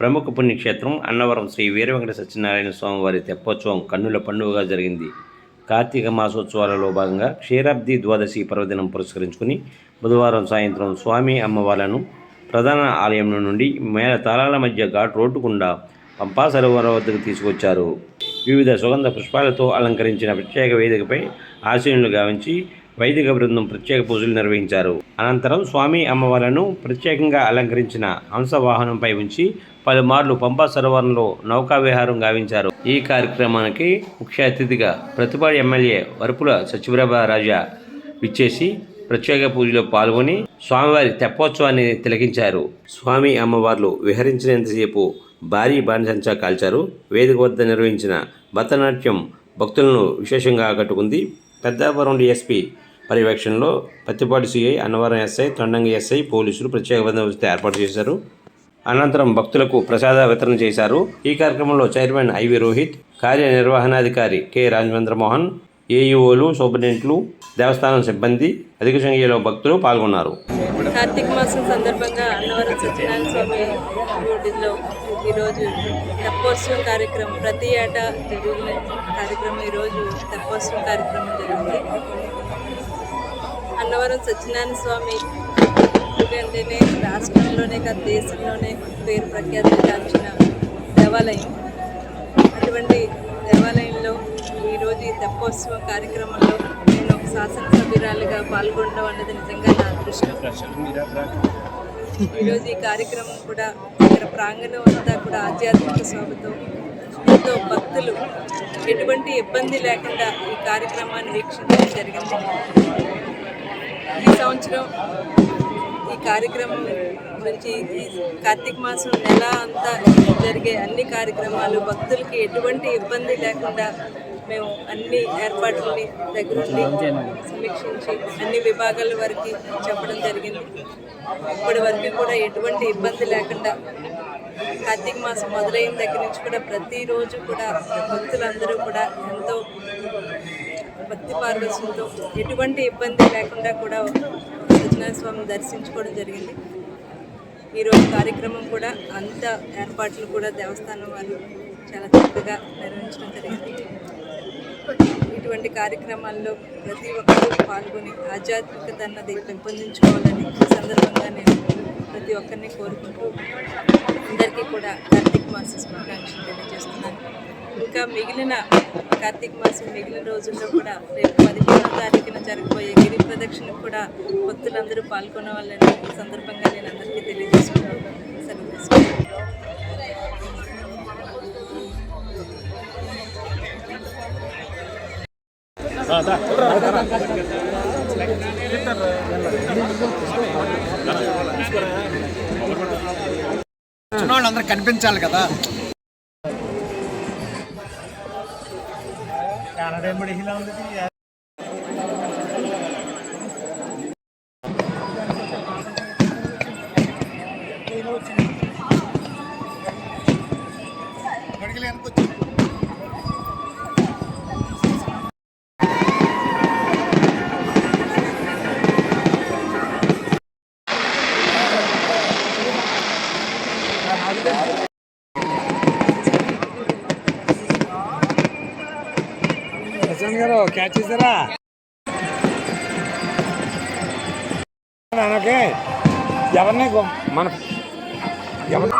ప్రముఖ పుణ్యక్షేత్రం అన్నవరం శ్రీ వీరవెంకట సత్యనారాయణ స్వామి వారి తెప్పోత్సవం కన్నుల పండుగగా జరిగింది. కార్తీక మాసోత్సవాలలో భాగంగా క్షీరాబ్ది ద్వాదశి పర్వదినం పురస్కరించుకుని బుధవారం సాయంత్రం స్వామి అమ్మవార్లను ప్రధాన ఆలయం నుండి మేళ తాళాల మధ్య ఘాట్ రోడ్డు గుండా పంపా సరోవరం వద్దకు తీసుకొచ్చారు. వివిధ సుగంధ పుష్పాలతో అలంకరించిన ప్రత్యేక వేదికపై ఆశీనులు గావించి వైదిక బృందం ప్రత్యేక పూజలు నిర్వహించారు. అనంతరం స్వామి అమ్మవార్లను ప్రత్యేకంగా అలంకరించిన హంసవాహనంపై ఉంచి పలుమార్లు పంపా సరోవరంలో నౌకా విహారం గావించారు. ఈ కార్యక్రమానికి ముఖ్య అతిథిగా ప్రతిపాడు ఎమ్మెల్యే వరపుల సత్యప్రభ రాజా విచ్చేసి ప్రత్యేక పూజలో పాల్గొని స్వామివారి తెప్పోత్సవాన్ని తిలకించారు. స్వామి అమ్మవార్లు విహరించినంతసేపు భారీ బాణసంచా కాల్చారు. వేదిక వద్ద నిర్వహించిన భరతనాట్యం భక్తులను విశేషంగా ఆకట్టుకుంది. పెద్దాపురం డిఎస్పీ పర్యవేక్షణలో Pathipati CI Annavaram SI Tondangi SI పోలీసులు ప్రత్యేక బందోబస్తు ఏర్పాటు చేశారు. అనంతరం భక్తులకు ప్రసాద వితరణ చేశారు. ఈ కార్యక్రమంలో చైర్మన్ ఐవి రోహిత్ కార్యనిర్వహణాధికారి కె రాజేంద్ర మోహన్ ఏఈఓలు సూపరింటెండెంట్లు దేవస్థానం సిబ్బంది అధిక సంఖ్యలో భక్తులు పాల్గొన్నారు. కార్తీక మాసం సందర్భంగా అన్నవరం సత్యనారాయణ స్వామి గుడిలో ఈరోజు తెప్పోత్సవం కార్యక్రమం ప్రతి ఏటా జరిగిన కార్యక్రమం ఈరోజు తెప్పోత్సవం కార్యక్రమం జరిగింది. అన్నవరం సత్యనారాయణ స్వామి ఎందుకంటేనే రాష్ట్రంలోనే కాదు దేశంలోనే పేరు ప్రఖ్యాతి గాంచిన దేవాలయం. అటువంటి దేవాలయంలో ఈరోజు ఈ తెప్పోత్సవం కార్యక్రమంలో నేను ఒక శాసనసభ్యురాలుగా పాల్గొనడం అన్నది నిజంగా నా అదృష్టం. ఈరోజు ఈ కార్యక్రమం కూడా ఇక్కడ ప్రాంగణం అంతా కూడా ఆధ్యాత్మిక శోభతో ఎంతో భక్తులు ఎటువంటి ఇబ్బంది లేకుండా ఈ కార్యక్రమాన్ని వీక్షించడం జరిగింది. ఈ సంవత్సరం ఈ కార్యక్రమం నుంచి ఈ కార్తీక మాసం నెల అంతా జరిగే అన్ని కార్యక్రమాలు భక్తులకి ఎటువంటి ఇబ్బంది లేకుండా మేము అన్ని ఏర్పాట్లని దగ్గరుండి సమీక్షించి అన్ని విభాగాల వరకు చెప్పడం జరిగింది. ఇప్పటి వరకు కూడా ఎటువంటి ఇబ్బంది లేకుండా కార్తీక మాసం మొదలైన దగ్గర నుంచి కూడా ప్రతిరోజు కూడా భక్తులందరూ కూడా ఎంతో భక్తి పార్వశంతో ఎటువంటి ఇబ్బంది లేకుండా కూడా సత్యనారాయణ స్వామిని దర్శించుకోవడం జరిగింది. ఈరోజు కార్యక్రమం కూడా అంత ఏర్పాట్లు కూడా దేవస్థానం వాళ్ళు చాలా చక్కగా నిర్వహించడం జరిగింది. ఇటువంటి కార్యక్రమాల్లో ప్రతి ఒక్కరూ పాల్గొని ఆధ్యాత్మికత అన్నది పెంపొందించుకోవాలని ఈ సందర్భంగా నేను ప్రతి ఒక్కరిని కోరుకుంటూ అందరికీ కూడా కార్తీక మాస శుభాకాంక్షలు తెలియజేస్తున్నాను. ఇంకా మిగిలిన కార్తీక మాసం మిగిలిన రోజుల్లో కూడా రేపు పదిహేనో తారీఖున జరగబోయే గిరి ప్రదక్షిణ కూడా భక్తులందరూ పాల్గొనవాలని ఈ సందర్భంగా నేను అందరికీ తెలియజేసుకున్నాను సెలవు వాళ్ళందరూ కనిపించాలి కదా ప్రశాంత్ గారు క్యాచ్ చేశారా ఓకే ఎవరిని మన ఎవరి